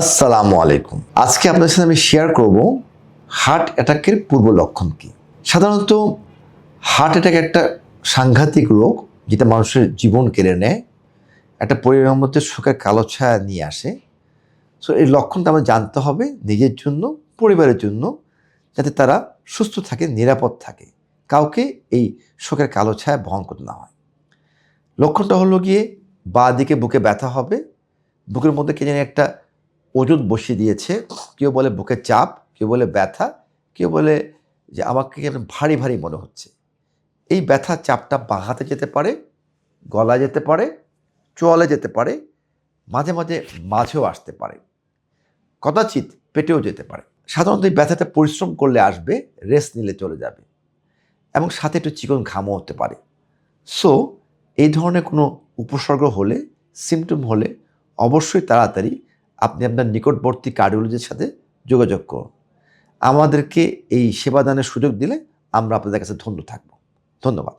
আসসালামু আলাইকুম। আজকে আপনার সাথে আমি শেয়ার করব হার্ট অ্যাটাকের পূর্ব লক্ষণ কী। সাধারণত হার্ট অ্যাটাক একটা সাংঘাতিক রোগ যেটা মানুষের জীবন কেড়ে নেয়, একটা পরিবারের মধ্যে সুখের কালো ছায়া নিয়ে আসে। সো এই লক্ষণটা আমরা জানতে হবে নিজের জন্য, পরিবারের জন্য, যাতে তারা সুস্থ থাকে, নিরাপদ থাকে। কাউকে এই শোকের কালো ছায়া বহন করতে না হয়। লক্ষণটা হলো গিয়ে বাঁ দিকে বুকে ব্যথা হবে, বুকের মধ্যে কে জানি একটা ওজন বসিয়ে দিয়েছে। কেউ বলে বুকের চাপ, কেউ বলে ব্যথা, কেউ বলে যে আমাকে কেন ভারী ভারী মনে হচ্ছে। এই ব্যথা চাপটা বাঁহাতে যেতে পারে গলা যেতে পারে, চোয়ালে যেতে পারে, মাঝে মাঝে মাঝেও আসতে পারে। কদাচিৎ পেটেও যেতে পারে। সাধারণত এই ব্যথাটা পরিশ্রম করলে আসবে, রেস্ট নিলে চলে যাবে এবং সাথে একটু চিকন ঘামও হতে পারে। সো, এই ধরনের কোনো উপসর্গ হলে সিমটম হলে অবশ্যই তাড়াতাড়ি আপনি আপনার নিকটবর্তী কার্ডিওলজির সাথে যোগাযোগ করুন। আমাদেরকে এই সেবাদানের সুযোগ দিলে আমরা আপনাদের কাছে ধন্য থাকব। ধন্যবাদ।